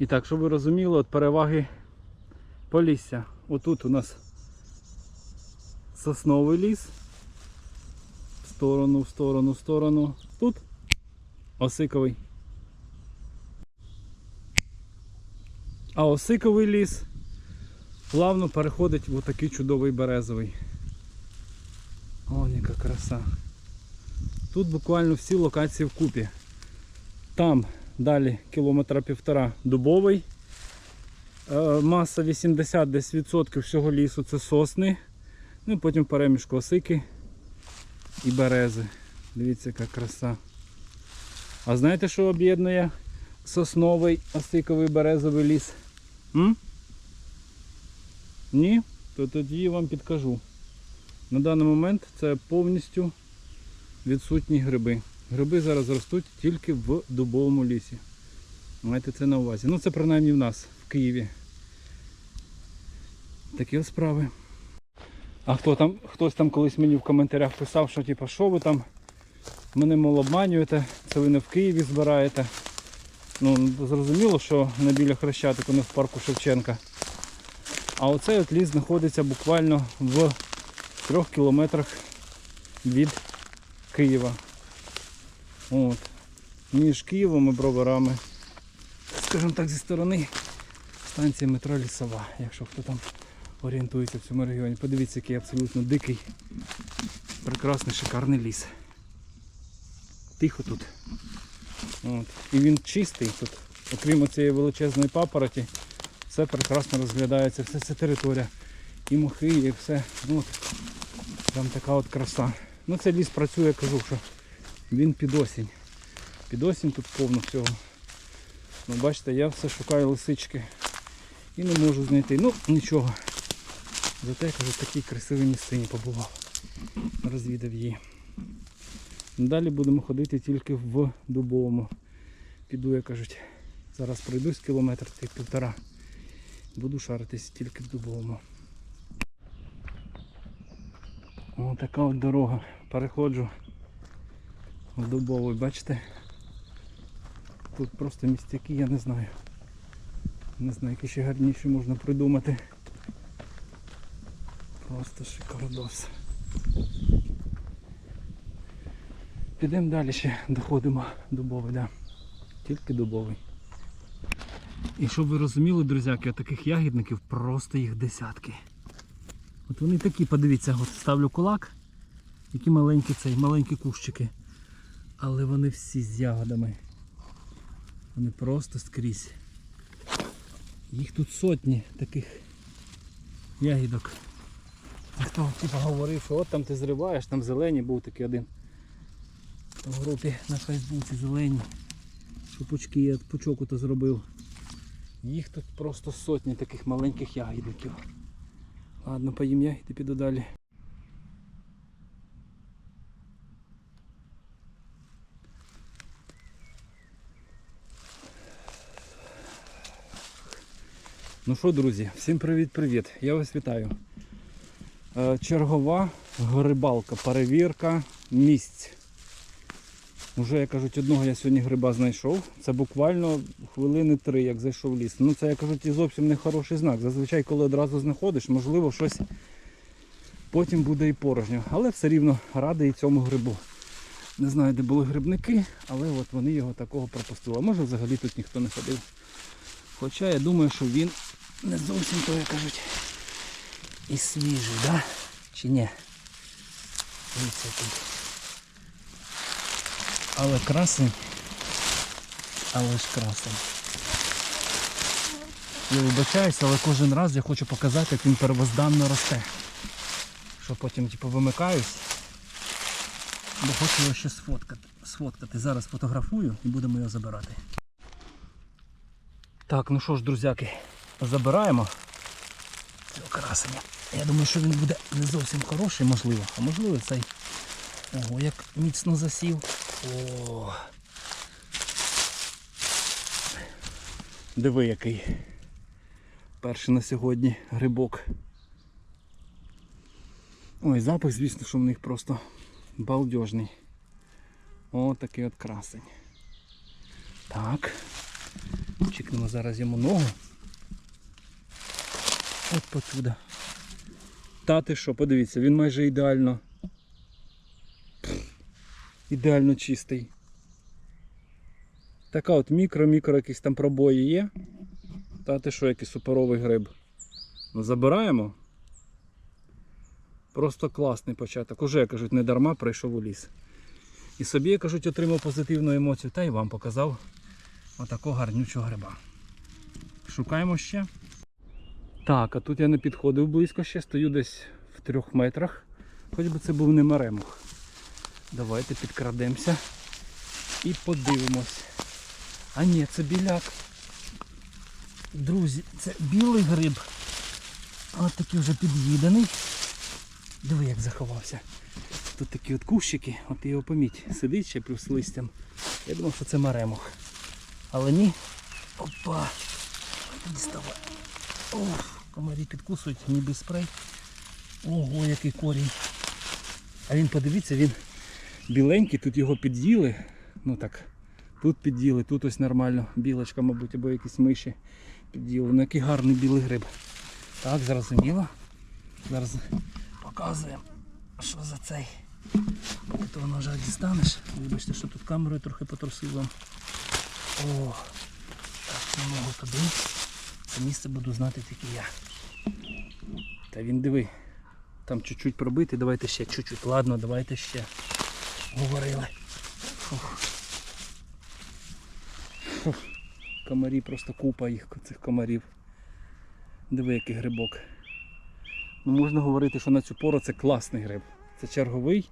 І так, щоб ви розуміли, от переваги полісся. Отут у нас сосновий ліс. В сторону, в сторону, в сторону. Тут осиковий. А осиковий ліс плавно переходить в отакий чудовий березовий. О, яка краса. Тут буквально всі локації вкупі. Там далі кілометра півтора дубовий. Е, Маса 80 десь відсотків всього лісу це сосни. Ну і потім перемішку осики і берези. Дивіться, яка краса. А знаєте, що об'єднує сосновий, осиковий березовий ліс? М? Ні? То тоді вам підкажу. На даний момент це повністю відсутні гриби. Гриби зараз ростуть тільки в дубовому лісі. Майте це на увазі. Ну це принаймні в нас, в Києві. Такі справи. А хто там, хтось там колись мені в коментарях писав, що типу, що ви там мене мол обманюєте, це ви не в Києві збираєте. Ну, зрозуміло, що не біля Хрещатику, не в парку Шевченка. А оцей от ліс знаходиться буквально в трьох кілометрах від Києва. От. Між Києвом і броварами. Скажімо так, зі сторони станції метро Лісова, якщо хто там орієнтується в цьому регіоні. Подивіться, який абсолютно дикий, прекрасний, шикарний ліс. Тихо тут. От. І він чистий тут. Окрім цієї величезної папороті, все прекрасно розглядається, вся ця територія. І мохи, і все. От. Там така от краса. Ну це ліс працює, кажу, що він під осінь. Під осінь тут повно всього. Ну, бачите, я все шукаю лисички і не можу знайти. Ну, нічого. Зате я кажу, в такій красивій місцині побував. Розвідав її. Далі будемо ходити тільки в дубовому. Піду, як кажуть, зараз пройдусь кілометр ти півтора. Буду шаритись тільки в дубовому. Ось така от дорога. Переходжу дубовий, бачите? Тут просто містяки, я не знаю. Не знаю, які ще гарніші можна придумати. Просто шикардос. Підемо далі ще, доходимо дубовий, да. Тільки дубовий. І щоб ви розуміли, друзяки, таких ягідників просто їх десятки. От вони такі, подивіться, от ставлю кулак, які маленькі цей, маленькі кущики. Але вони всі з ягодами. Вони просто скрізь. Їх тут сотні таких ягідок. Хто типу, говорив, що от там ти зриваєш, там зелені був такий один. В групі на Фейсбуці зелені. Що пучки я пучок ото зробив. Їх тут просто сотні таких маленьких ягідників. Ладно, поїм я і піду далі. Ну що, друзі, всім привіт-привіт. Я вас вітаю. Е, Чергова грибалка, перевірка місць. Уже, як кажуть, одного я сьогодні гриба знайшов. Це буквально хвилини три, як зайшов в ліс. Ну це, як кажуть, і зовсім не хороший знак. Зазвичай, коли одразу знаходиш, можливо, щось потім буде і порожньо. Але все рівно радий і цьому грибу. Не знаю, де були грибники, але от вони його такого пропустили. Може взагалі тут ніхто не ходив. Хоча я думаю, що він не зовсім то, як кажуть, і свіжий, да? Чи ні? Дивіться тут. Але красень. Але ж красень. Я вибачаюся, але кожен раз я хочу показати, як він первозданно росте. Що потім типу, вимикаюсь. Бо хочу його ще сфоткати. сфоткати. Зараз фотографую і будемо його забирати. Так, ну що ж, друзяки, забираємо цього красення. Я думаю, що він буде не зовсім хороший, можливо. А можливо цей. Ого, як міцно засів. О. Диви який. Перший на сьогодні грибок. Ой, запах, звісно, що в них просто балдежний. О, такий от красень. Так. Чикнемо зараз йому ногу. От потуда. Та ти що, подивіться, він майже ідеально. Ідеально чистий. Така от мікро-мікро якісь там пробої є. Та ти що, який суперовий гриб. Ну, забираємо. Просто класний початок. Уже, кажуть, не дарма прийшов у ліс. І собі, кажуть, отримав позитивну емоцію, та й вам показав отакого гарнючого гриба. Шукаємо ще. Так, а тут я не підходив близько ще, стою десь в трьох метрах. Хоч би це був не маремух. Давайте підкрадемося і подивимось. А ні, це біляк. Друзі, це білий гриб. От такий вже під'їданий. Диви, як заховався. Тут такі от кущики, от його поміть, сидить ще плюс листям. Я думав, що це маремух. Але ні. Опа! Діставай. Ох, комарі підкусують, ніби спрей. Ого, який корінь. А він, подивіться, він біленький, тут його під'їли. Ну так, тут під'їли, тут ось нормально. Білочка, мабуть, або якісь миші під'їли. Ну який гарний білий гриб. Так, зрозуміло. Зараз показуємо, що за цей. Поки того ножа дістанеш. Вибачте, що тут камерою трохи потрусило. О, так, цю ногу туди. Це місце буду знати тільки я. Та він диви. Там чуть-чуть пробити, давайте ще чуть-чуть. Ладно, давайте ще. Говорили. Фух. Фух. Комарі, просто купа їх, цих комарів. Диви, який грибок. Ну, можна говорити, що на цю пору це класний гриб. Це черговий,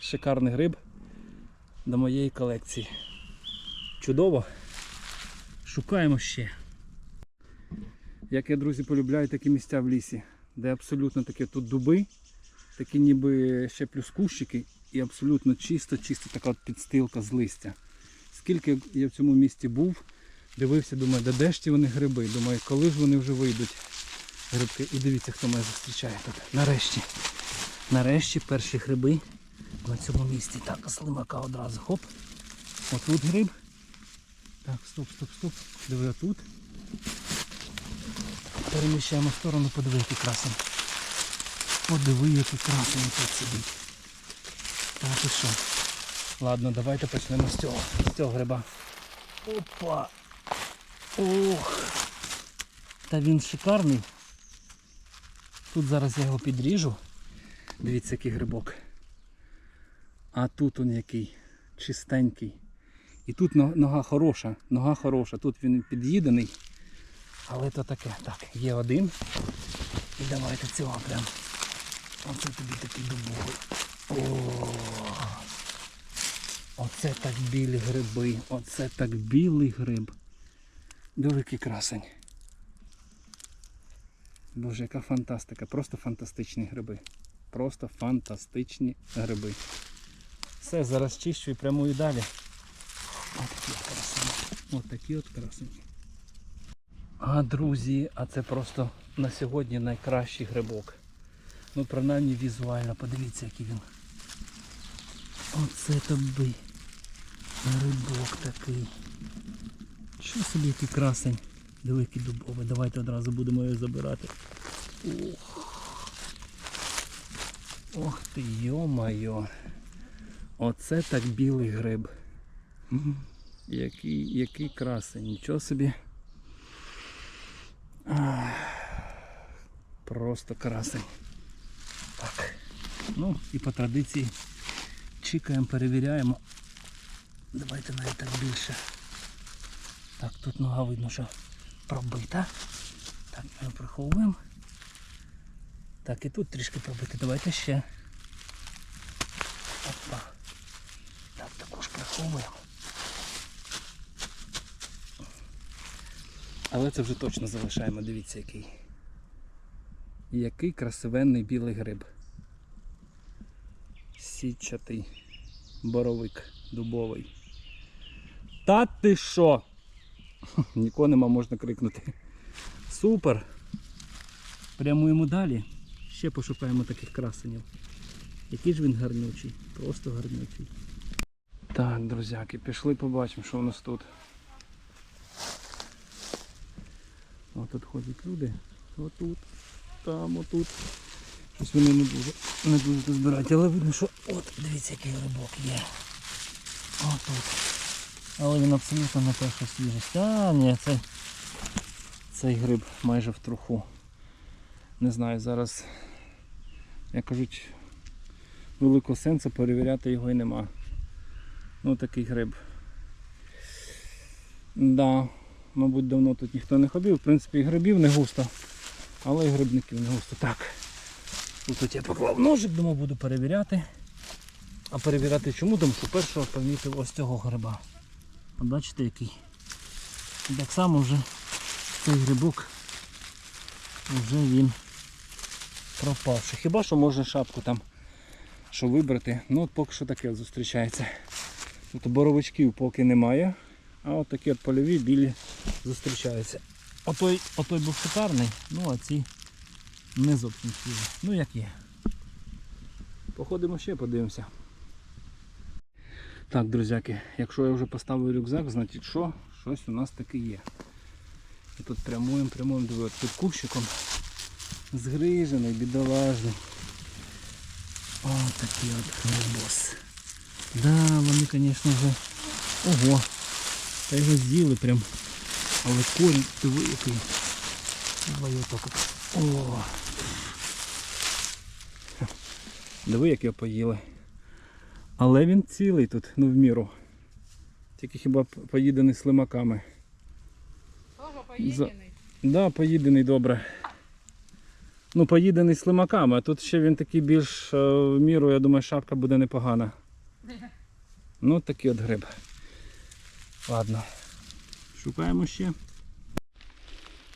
шикарний гриб до моєї колекції. Чудово. Шукаємо ще. Як я, друзі, полюбляю такі місця в лісі, де абсолютно такі тут дуби, такі ніби ще плюс кущики і абсолютно чисто, чисто така от підстилка з листя. Скільки я в цьому місті був, дивився, думаю, де, де ж ті вони гриби? Думаю, коли ж вони вже вийдуть грибки. І дивіться, хто мене зустрічає тут. Нарешті. Нарешті перші гриби на цьому місці. Так, слимака одразу. Хоп. Отут гриб. Так, стоп, стоп, стоп. Диви отут. Переміщаємо в сторону, подиви, який красень. Подиви, який красень тут сидить. Так і що? Ладно, давайте почнемо з цього. З цього гриба. Опа! Ох! Та він шикарний. Тут зараз я його підріжу. Дивіться, який грибок. А тут он який чистенький. І тут нога хороша, нога хороша. Тут він під'їдений. Але то таке. Так, є один. І давайте цього прям. Оце тобі такий дубовий. О, Оце так білі гриби. Оце так білий гриб. Великий красень. Боже, яка фантастика. Просто фантастичні гриби. Просто фантастичні гриби. Все, зараз чищу і прямую далі. Ось такі от красені. Ось такі от красені. А, друзі, а це просто на сьогодні найкращий грибок. Ну, принаймні візуально, подивіться, який він. Оце тобі. Грибок такий. Що собі який красень. Диви, який дубовий. Давайте одразу будемо його забирати. Ох. Ох ти, йо-майо. Оце так білий гриб. Який, який красень. Нічого собі. Просто красень. Так. Ну і по традиції чекаємо, перевіряємо. Давайте навіть так більше. Так, тут нога видно, що пробита. Так, ми приховуємо. Так, і тут трішки пробити. Давайте ще. Опа. Так, також приховуємо. Але це вже точно залишаємо, дивіться який. Який красивенний білий гриб. Січатий боровик дубовий. Та ти що? Нікого нема можна крикнути. Супер! Прямуємо далі. Ще пошукаємо таких красенів. Який ж він гарнючий, просто гарнючий. Так, друзяки, пішли побачимо, що у нас тут. О, тут ходять люди. Отут, там, отут. Щось вони не дуже, не дуже тут збирають, але видно, що от, дивіться, який грибок є. Отут. Але він абсолютно не перша свіжість. А, ні, цей, цей гриб майже в труху. Не знаю, зараз, як кажуть, великого сенсу перевіряти його і нема. Ну такий гриб. Да, мабуть, давно тут ніхто не ходив. В принципі, і грибів не густо, але і грибників не густо. Так. Тут я поклав ножик, думав, буду перевіряти. А перевіряти чому? Тому що першого помітив ось цього гриба. Бачите який. Так само вже цей грибок вже він пропавший. Хіба що можна шапку там що вибрати. Ну от поки що таке зустрічається. Тут боровичків поки немає, а от такі от польові білі зустрічаються. Отой, отой був шикарний, ну а ці не зовсім свіжі. Ну як є. Походимо ще, подивимося. Так, друзяки, якщо я вже поставив рюкзак, значить що? Щось у нас таке є. І тут прямуємо, прямуємо, диви, під кущиком згрижений, бідолажний. О, такий от грибос. Да, вони, звісно, вже... Ого! Та його з'їли прям. Але корінь, диви який. Давай отак от. О! Диви, як його поїли. Але він цілий тут, ну в міру. Тільки хіба поїдений слимаками. Ого, поїдений. Да, поїдений добре. Ну, поїдений слимаками, а тут ще він такий більш е, в міру, я думаю, шапка буде непогана. Ну, такий от гриб. Ладно. Шукаємо ще.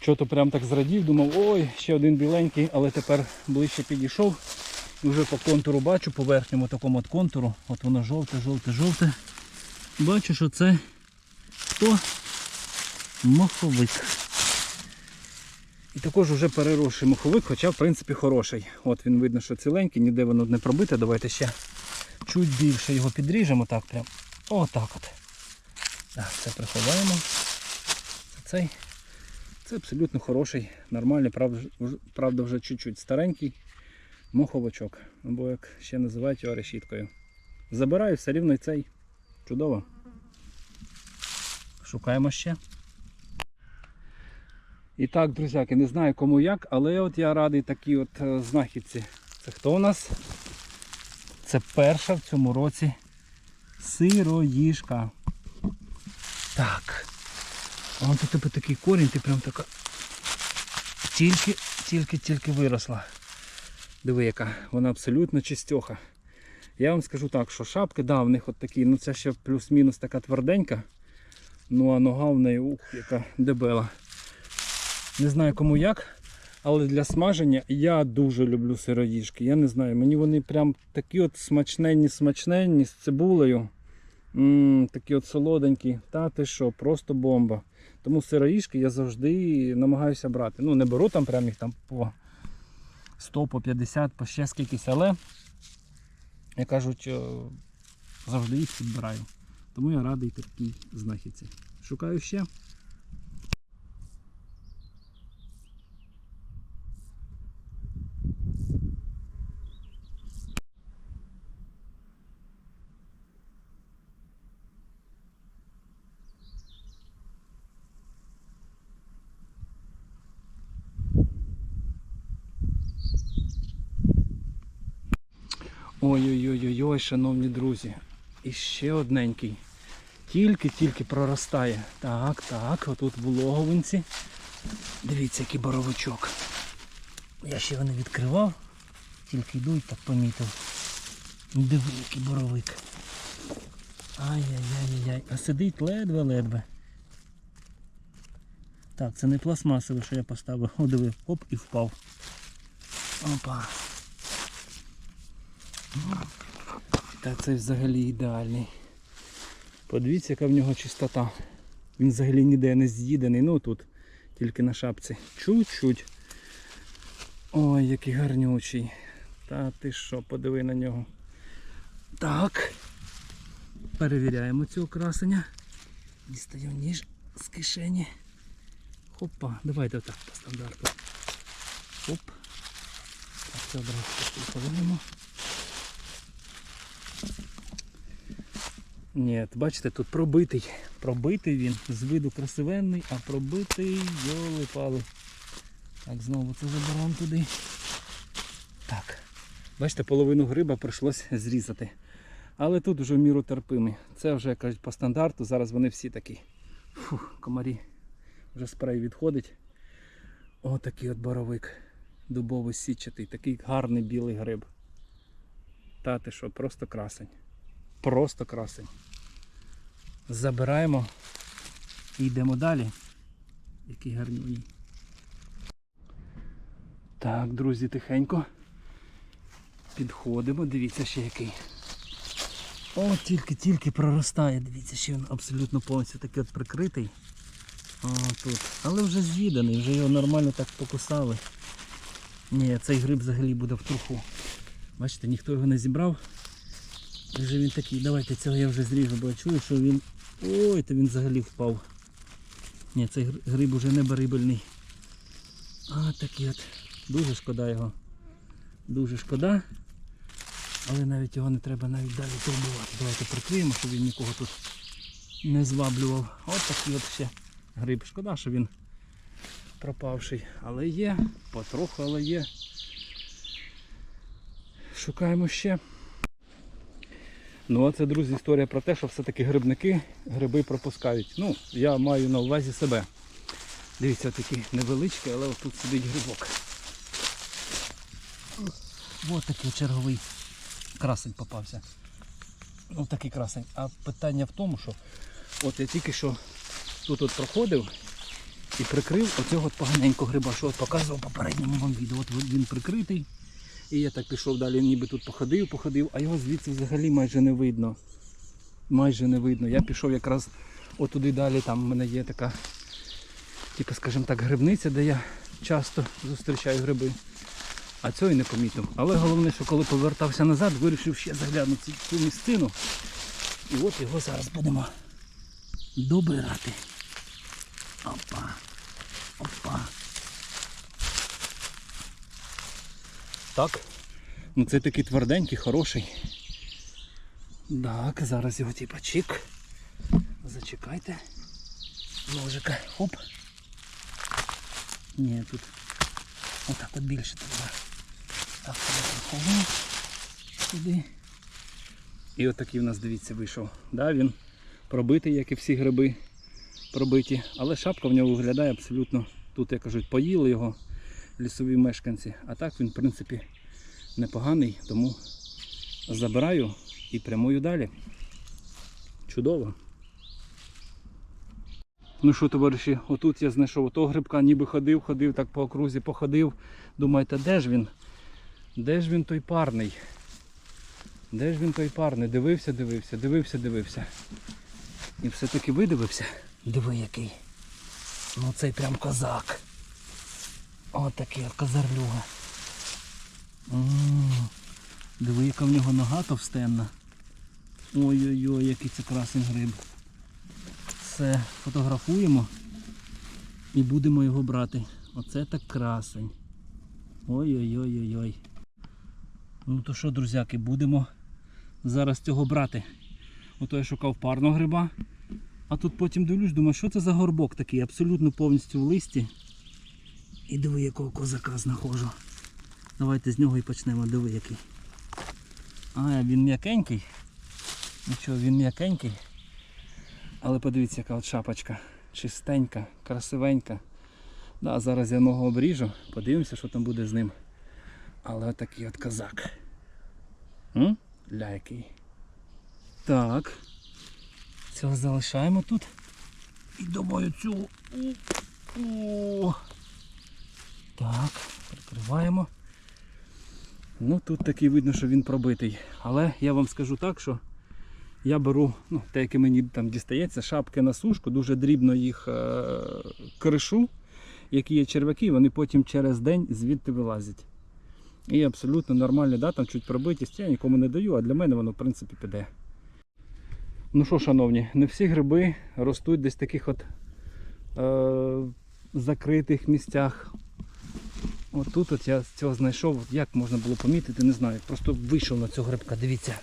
Що то прям так зрадів, думав, ой, ще один біленький, але тепер ближче підійшов. І вже по контуру бачу, по верхньому такому от контуру. От воно жовте, жовте, жовте. Бачу, що це хто? Моховик. І також вже переросший моховик, хоча в принципі хороший. От він видно, що ціленький, ніде воно не пробите. Давайте ще чуть більше його підріжемо. Так прям. Отак от. Це приховаємо. Цей. Це абсолютно хороший, нормальний, правда, правда вже чуть-чуть старенький моховичок. Або як ще називають його решіткою. Забираю все рівно і цей. Чудово. Шукаємо ще. І так, друзяки, не знаю кому як, але от я радий такій от е, знахідці. Це хто у нас? Це перша в цьому році сироїжка. Так. Вон тут тебе такий корінь, ти прям така тільки, тільки, тільки виросла. Диви, яка, вона абсолютно чистьоха. Я вам скажу так, що шапки, да, в них от такі, ну це ще плюс-мінус така тверденька. Ну а нога в неї, ух, яка дебела. Не знаю кому як, але для смаження я дуже люблю сироїжки. Я не знаю, мені вони прям такі от смачненні, смачненні з цибулею. М такі от солоденькі. Та ти що, просто бомба. Тому сироїшки я завжди намагаюся брати. Ну, не беру там прям їх там по 100, по 50, по ще скількись, але, як кажуть, е, завжди їх підбираю. Тому я радий такій знахідці. Шукаю ще. Ой-ой-ой-ой, шановні друзі. І ще одненький. Тільки-тільки проростає. Так, так, отут в логовинці. Дивіться, який боровичок. Я ще його не відкривав, тільки йду і так помітив. Диви, який боровик. Ай-яй-яй-яй. А сидить ледве-ледве. Так, це не пластмасове, що я поставив. О, диви, оп і впав. Опа. Та це взагалі ідеальний. Подивіться, яка в нього чистота. Він взагалі ніде не з'їдений. Ну тут тільки на шапці. Чуть-чуть. Ой, який гарнючий. Та ти що, подиви на нього. Так. Перевіряємо цього красення. Дістаю ніж з кишені. Опа, давайте отак по стандарту. Оп. Так, це одразу повернемо. Ні, бачите, тут пробитий. Пробитий він. З виду красивенний, а пробитий йоли пали. Так, знову це заберемо туди. Так. Бачите, половину гриба прийшлось зрізати. Але тут вже в міру терпимі. Це вже кажуть по стандарту. Зараз вони всі такі. Фух, комарі. Вже спрей відходить. Отакий от боровик. Дубовий січатий, такий гарний білий гриб. Та ти що, просто красень. Просто красень. Забираємо і йдемо далі. Який гарнюній. Так, друзі, тихенько. Підходимо, дивіться ще який. О, тільки-тільки проростає, дивіться, ще він абсолютно повністю такий от прикритий. О, тут. Але вже з'їданий, вже його нормально так покусали. Ні, цей гриб взагалі буде в труху. Бачите, ніхто його не зібрав. Вже він такий, давайте цього я вже зріжу, бо я чую, що він... Ой, то він взагалі впав. Ні, цей гриб уже не барибельний. А, такий от. Дуже шкода його. Дуже шкода. Але навіть його не треба навіть далі турбувати. Давайте прикриємо, щоб він нікого тут не зваблював. От такий от ще гриб. Шкода, що він пропавший. Але є, потроху, але є. Шукаємо ще. Ну, а це, друзі, історія про те, що все-таки грибники гриби пропускають. Ну, я маю на увазі себе. Дивіться, такий невеличкий, але тут сидить грибок. Ось такий черговий красень попався. Ось такий красень. А питання в тому, що от я тільки що тут от проходив і прикрив оцього поганенького гриба, що от показував попередньому вам відео. От він прикритий. І я так пішов далі, ніби тут походив, походив, а його звідси взагалі майже не видно. Майже не видно. Я пішов якраз отуди далі, там в мене є така, типу, скажімо так, грибниця, де я часто зустрічаю гриби. А цього і не помітив. Але головне, що коли повертався назад, вирішив ще заглянути цю місцину. І от його зараз будемо добирати. Опа. Опа. Так. Ну це такий тверденький, хороший. Так, зараз його типа чик. Зачекайте. Ножика. Хоп. Ні, тут отак от більше треба. Так, проховую сюди. І отакий в нас, дивіться, вийшов. Да, він пробитий, як і всі гриби пробиті. Але шапка в нього виглядає абсолютно, тут, як кажуть, поїли його лісові мешканці. А так він, в принципі, непоганий, тому забираю і прямую далі. Чудово. Ну що, товариші, отут я знайшов ото грибка, ніби ходив, ходив, так по окрузі походив. Думаєте, де ж він? Де ж він той парний? Де ж він той парний? Дивився, дивився, дивився, дивився. І все-таки видивився. Диви який. Ну цей прям козак. От такий от козарлюга. Диви, яка в нього нога товстенна. Ой-ой-ой, який це красний гриб. Все, фотографуємо і будемо його брати. Оце так красень. Ой-ой-ой-ой-ой. Ну то що, друзяки, будемо зараз цього брати. Ото я шукав парного гриба. А тут потім дивлюсь, думаю, що це за горбок такий, абсолютно повністю в листі. І диви, якого козака знаходжу. Давайте з нього і почнемо, диви який. А, він м'якенький. Нічого, він м'якенький. Але подивіться, яка от шапочка. Чистенька, красивенька. Да, зараз я ногу обріжу, подивимося, що там буде з ним. Але от такий от козак. М? Ля. Так. Цього залишаємо тут. І думаю цю. Так, прикриваємо. Ну тут такий видно, що він пробитий. Але я вам скажу так, що я беру, ну, те, яке мені там дістається, шапки на сушку, дуже дрібно їх е- кришу, які є черв'яки, вони потім через день звідти вилазять. І абсолютно нормально, да, там чуть пробитість, я нікому не даю, а для мене воно в принципі піде. Ну що, шановні, не всі гриби ростуть десь таких от е, закритих місцях. От тут от я цього знайшов, як можна було помітити, не знаю. Просто вийшов на цього грибка, дивіться.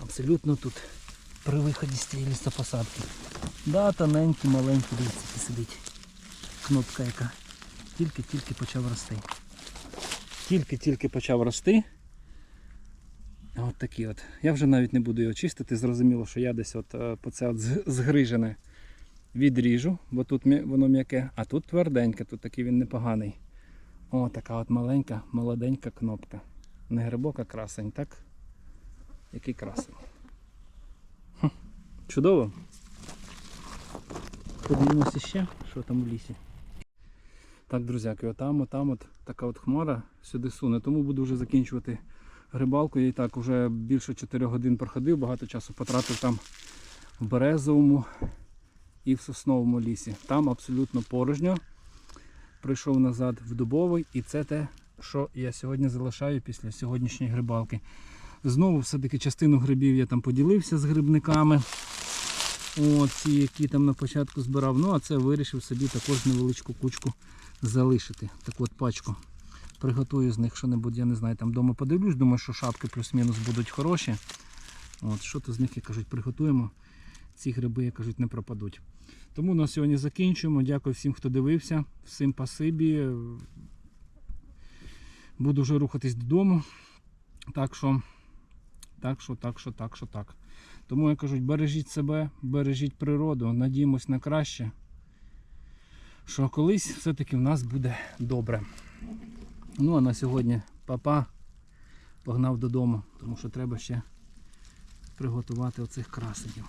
Абсолютно тут при виході з цієї лісопосадки. Да, тоненький, маленький, дивіться, сидить. Кнопка яка. Тільки-тільки почав рости. Тільки-тільки почав рости. От такі от. Я вже навіть не буду його чистити. Зрозуміло, що я десь от е, по це от згрижене відріжу, бо тут воно м'яке, а тут тверденьке, тут такий він непоганий. О, така от маленька, молоденька кнопка. Не грибок, а красень, так? Який красень. Хм, Чудово. Подивимося ще, що там в лісі. Так, друзяки, отам, отам от така от хмара сюди суне, тому буду вже закінчувати грибалку. Я і так вже більше 4 годин проходив, багато часу потратив там в березовому і в сосновому лісі. Там абсолютно порожньо. Прийшов назад в дубовий, і це те, що я сьогодні залишаю після сьогоднішньої грибалки. Знову все-таки частину грибів я там поділився з грибниками. О, ці, які там на початку збирав. Ну, а це вирішив собі також невеличку кучку залишити. Таку от пачку. Приготую з них що-небудь, я не знаю, там вдома подивлюсь, думаю, що шапки плюс-мінус будуть хороші. От, що то з них, як кажуть, приготуємо. Ці гриби, як кажуть, не пропадуть. Тому на сьогодні закінчуємо. Дякую всім, хто дивився. Всім пасибі. Буду вже рухатись додому. Так що, так що, так що, так що, так. Тому я кажу, бережіть себе, бережіть природу, надіємось на краще. Що колись все-таки в нас буде добре. Ну а на сьогодні папа погнав додому, тому що треба ще приготувати оцих красенів.